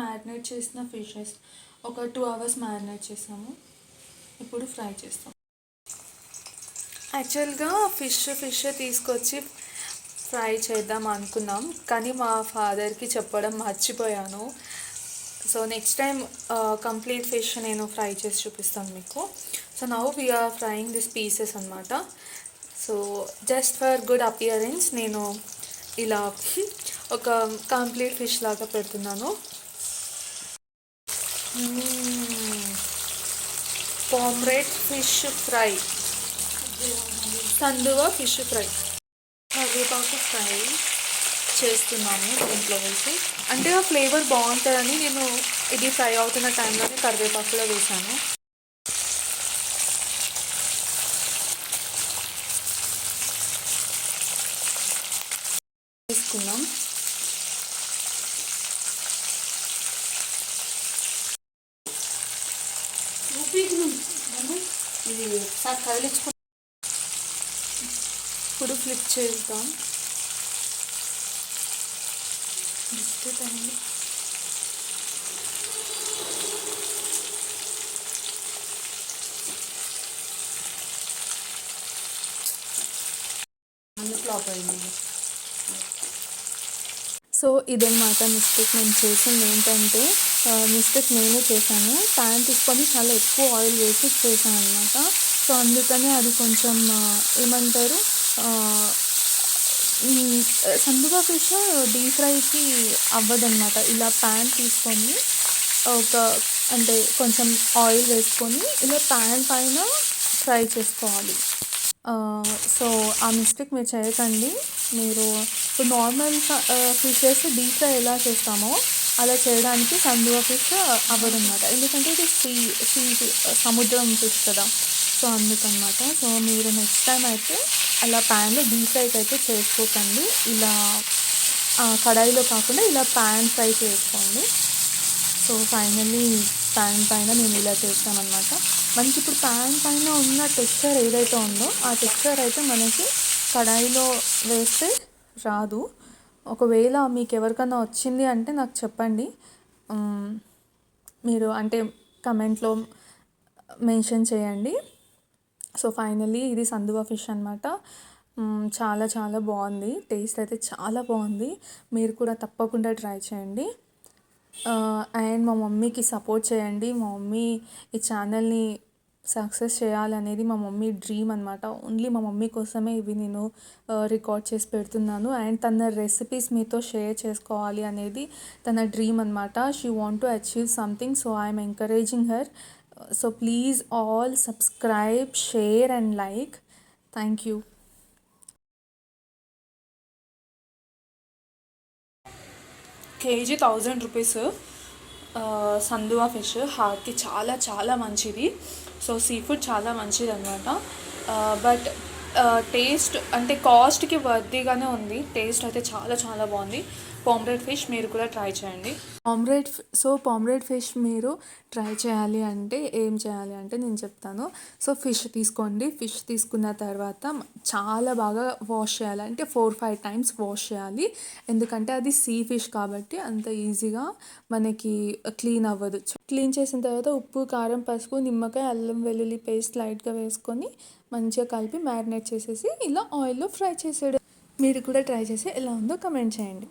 Marinate చేసిన fishes ఒక two hours marinate చేసాము. ఇప్పుడు ఫ్రై చేస్తాం. యాక్చువల్గా ఫిష్ ఫిష్ తీసుకొచ్చి ఫ్రై చేద్దాం అనుకున్నాం. కానీ మా ఫాదర్కి చెప్పడం మర్చిపోయాను. So next time complete fish నేను ఫ్రై చేసి చూపిస్తాను మీకు. So now we are frying this pieces అనమాట so just for good appearance నేను ఇలా ఒక కంప్లీట్ ఫిష్ లాగా పెడుతున్నాను. పామ్రేట్ ఫిష్ ఫ్రై సందువ ఫిష్ ఫ్రై కరివేపాకు ఫ్రై చేస్తున్నాము దీంట్లో వేసి. అంటే ఆ ఫ్లేవర్ బాగుంటుందని నేను ఇది ఫ్రై అవుతున్న టైంలోనే కరివేపాకులో వేసాను. తీసుకున్నాం ఇది ఒకసారి కదిలించుకో ఇప్పుడు ఫ్లిప్ చేద్దాం. బిస్కెట్ అండి. ఫ్లాప్ అయింది సో ఇదన్నమాట మిస్టేక్ నేను చేసింది ఏంటంటే మిస్టేక్ నేనే చేశాను. ప్యాన్ తీసుకొని చాలా ఎక్కువ ఆయిల్ వేసి చేశాను అనమాట సో అందుకని అది కొంచెం ఏమంటారు సందుగా ఫిష్ డీప్ ఫ్రైకి అవ్వదన్నమాట. ఇలా ప్యాన్ తీసుకొని ఒక అంటే కొంచెం ఆయిల్ వేసుకొని ఇలా ప్యాన్ పైన ఫ్రై చేసుకోవాలి. సో ఆ మిస్టేక్ మీరు చేయకండి. మీరు ఇప్పుడు నార్మల్ ఫిషెస్ డీప్ ఫ్రై ఎలా చేస్తామో అలా చేయడానికి సందువ ఫిష్ అవ్వదన్నమాట. ఎందుకంటే ఇది సీ సీ సముద్రం ఫిష్ కదా. సో అందుకనమాట సో మీరు నెక్స్ట్ టైం అయితే అలా ప్యాన్లో డీప్ ఫ్రైకి అయితే చేసుకోకండి. ఇలా కడాయిలో కాకుండా ఇలా ప్యాన్ ఫ్రై చేసుకోండి. సో ఫైనల్లీ ప్యాన్ పైన మేము ఇలా చేస్తామన్నమాట మనకి ఇప్పుడు ప్యాన్ పైన ఉన్న టెక్స్చర్ ఏదైతే ఉందో ఆ టెక్స్చర్ అయితే మనకి కడాయిలో వేస్తే రాదు. ఒకవేళ మీకు ఎవరికన్నా వచ్చింది అంటే నాకు చెప్పండి. మీరు అంటే కమెంట్లో మెన్షన్ చేయండి. సో ఫైనల్లీ ఇది సందువా ఫిష్ అనమాట చాలా చాలా బాగుంది. టేస్ట్ అయితే చాలా బాగుంది. మీరు కూడా తప్పకుండా ట్రై చేయండి. అండ్ మా మమ్మీకి సపోర్ట్ చేయండి. మా మమ్మీ ఈ ఛానల్ని సక్సెస్ చేయాలనేది మా మమ్మీ డ్రీమ్ అనమాట ఓన్లీ మా మమ్మీ కోసమే ఇవి నేను రికార్డ్ చేసి పెడుతున్నాను. అండ్ తన రెసిపీస్ మీతో షేర్ చేసుకోవాలి అనేది తన డ్రీమ్ అనమాట she want to achieve something so I'm encouraging her. So please all subscribe share and like. Thank you. KG thousand rupees సందువా fish. హార్ట్కి చాలా చాలా మంచిది. సో సీ ఫుడ్ చాలా మంచిది అనమాట బట్ టేస్ట్ అంటే కాస్ట్కి వర్దిగానే ఉంది. టేస్ట్ అయితే చాలా చాలా బాగుంది. పామ్రేట్ ఫిష్ మీరు కూడా ట్రై చేయండి. పామ్రేట్ సో పామ్రేట్ ఫిష్ మీరు ట్రై చేయాలి అంటే ఏం చేయాలి అంటే నేను చెప్తాను. సో ఫిష్ తీసుకోండి. ఫిష్ తీసుకున్న తర్వాత చాలా బాగా వాష్ చేయాలి. అంటే ఫోర్ ఫైవ్ టైమ్స్ వాష్ చేయాలి. ఎందుకంటే అది సీ ఫిష్ కాబట్టి అంత ఈజీగా మనకి క్లీన్ అవ్వదు. క్లీన్ చేసిన తర్వాత ఉప్పు కారం పసుపు నిమ్మకాయ అల్లం వెల్లుల్లి పేస్ట్ లైట్గా వేసుకొని మంచిగా కలిపి మ్యారినేట్ చేసేసి ఇలా ఆయిల్లో ఫ్రై చేసేయడం. మీరు కూడా ట్రై చేసి ఎలా ఉందో కమెంట్ చేయండి.